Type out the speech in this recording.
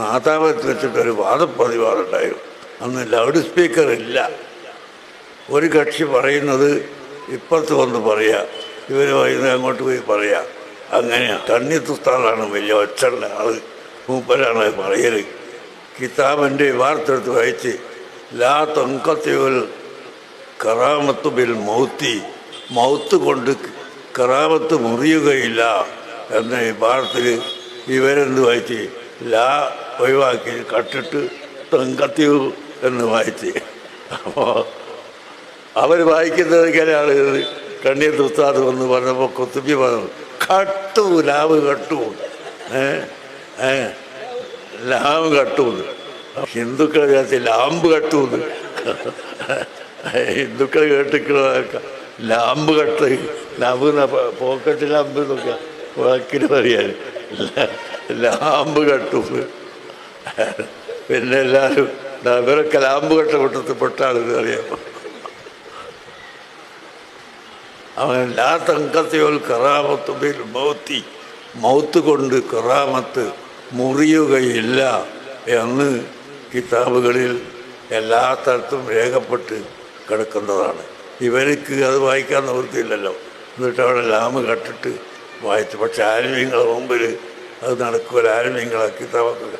നാഥാപത്ത് വെച്ചിട്ടൊരു വാദപ്രതിവാദമുണ്ടായിരുന്നു. അന്ന് loud speaker ഇല്ല ഒരു കക്ഷി പറയുന്നത് ഇപ്പുറത്ത് വന്ന് പറയുക ഇവർ വൈകുന്നേരം അങ്ങോട്ട് പോയി പറയുക അങ്ങനെയാണ് തണ്ണിത്തുസ്താദാണ് വലിയ ഒച്ചുള്ള ആൾ മൂപ്പരാണ് അത് പറയൽ. കിതാബിന്റെ വാർത്തെടുത്ത് വായിച്ച് ലാ തൊങ്കത്തിയുൽ കറാമത്ത് ബിൽ മൗത്തി. മൗത്ത് കൊണ്ട് കറാമത്ത് മുറിയുകയില്ല എന്ന ഈ വാർത്തയിൽ ഇവരെന്ത് വായിച്ച്? ലാ ഒഴിവാക്കി കട്ടിട്ട് തെങ്കത്തിയു എന്ന് വായിച്ച്. അപ്പോൾ അവർ വായിക്കുന്നത് ഇങ്ങനെയാണ് കണ്ണീർ തുസ്താദ് എന്ന് പറഞ്ഞപ്പോൾ കൊത്തുപ്പി പറഞ്ഞു കട്ടു ലാവ് കട്ടു. ഏ ലാവ് കട്ടു ഹിന്ദുക്കൾ വിചാരിച്ച ലാമ്പ് കട്ടു ഹിന്ദുക്കൾ കേട്ടിക്കുന്ന lamp cut lamp pocket lamp എന്നൊക്കെ വാക്കിന് പറയാൻ ലാമ്പ് കെട്ടും. പിന്നെ എല്ലാവരും ഇവരൊക്കെ ലാമ്പ് കെട്ട കൂട്ടത്തിൽ പെട്ടാളെന്ന് അറിയാം. അവൻ ലാ തങ്കത്തിയോൽ കറാമത്ത് ബിൽ മൗത്തി മൗത്ത് കൊണ്ട് കറാമത്ത് മുറിയുകയില്ല എന്ന് കിതാബുകളിൽ എല്ലാ തരത്തും രേഖപ്പെട്ട് കിടക്കുന്നതാണ്. ഇവർക്ക് അത് വായിക്കാൻ നിവൃത്തിയില്ലല്ലോ. എന്നിട്ട് അവിടെ ലാമ് കട്ടിട്ട് വായിച്ചു. പക്ഷെ നിങ്ങളുടെ മുമ്പിൽ അത് നടക്കുക ആരും നിങ്ങളാക്കി കിതാബൊക്കെ